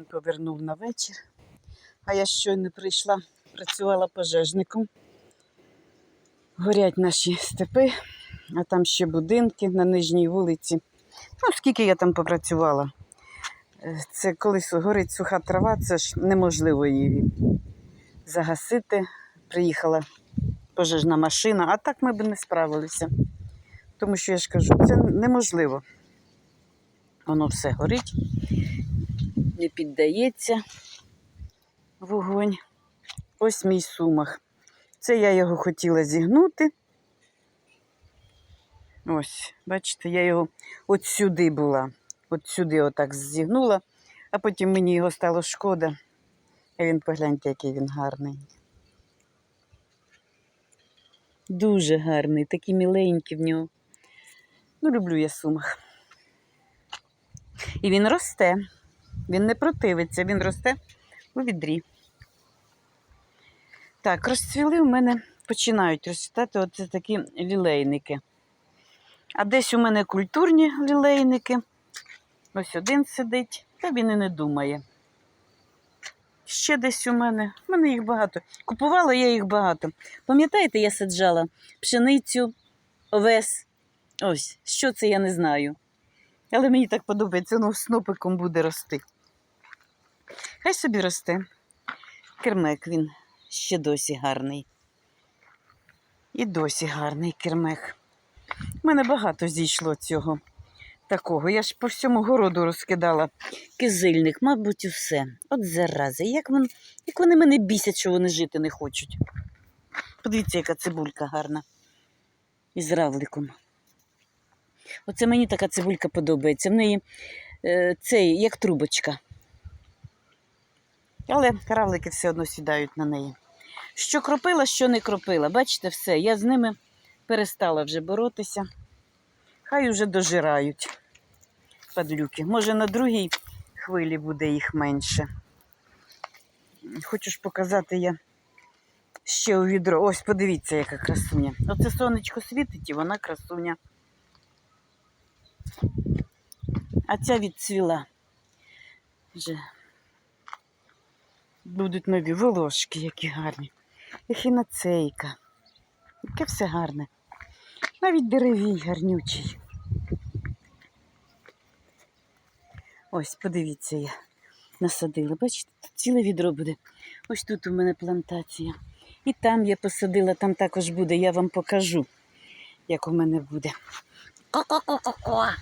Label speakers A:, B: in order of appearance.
A: Він Повернув на вечір. А я щойно прийшла, працювала пожежником. Горять наші степи, а там ще будинки на нижній вулиці. Ну, скільки я там попрацювала. Е, Це колись горить суха трава, це ж неможливо її загасити. Приїхала пожежна машина, а так ми б не справилися. Тому що я ж кажу, це неможливо. Воно все горить, не піддається вогонь. Ось мій сумах. Це я його хотіла зігнути. Ось, бачите, я його от сюди була. От сюди отак зігнула, а потім мені його стало шкода. А він погляньте, який він гарний. Дуже гарний, такі міленькі в нього. Ну, люблю я сумах. І він росте. Він не противиться, він росте у відрі. Так, розцвіли у мене починають розцвітати оце такі лілейники. А десь у мене культурні лілейники. Ось один сидить, та він і не думає. Ще десь у мене. У мене їх багато. Купувала я їх багато. Пам'ятаєте, я саджала пшеницю, овес. Ось, що це я не знаю. Але мені так подобається, воно снопиком буде рости. Хай собі росте. Кермек він ще досі гарний. І досі гарний кермек. У мене багато зійшло цього такого. Я ж по всьому городу розкидала кизильник, мабуть, усе. От зарази. Як, вон, як вони мене бісять, що вони жити не хочуть. Подивіться, яка цибулька гарна. Із равликом. Оце мені така цибулька подобається. В неї е, цей, як трубочка. Але равлики все одно сідають на неї. Що кропила, що не кропила. Бачите, все, я з ними перестала вже боротися. Хай уже дожирають падлюки. Може, на другій хвилі буде їх менше. Хочу ж показати я ще у відро. Ось, подивіться, яка красуня. Оце сонечко світить і вона красуня. А ця відцвіла. Вже будуть нові волошки, які гарні. Ехінацейка. Яке все гарне. Навіть деревій гарнючий. Ось, подивіться, я насадила. Бачите, тут ціле відро буде. Ось тут у мене плантація. І там я посадила, там також буде, я вам покажу, як у мене буде. こここここは。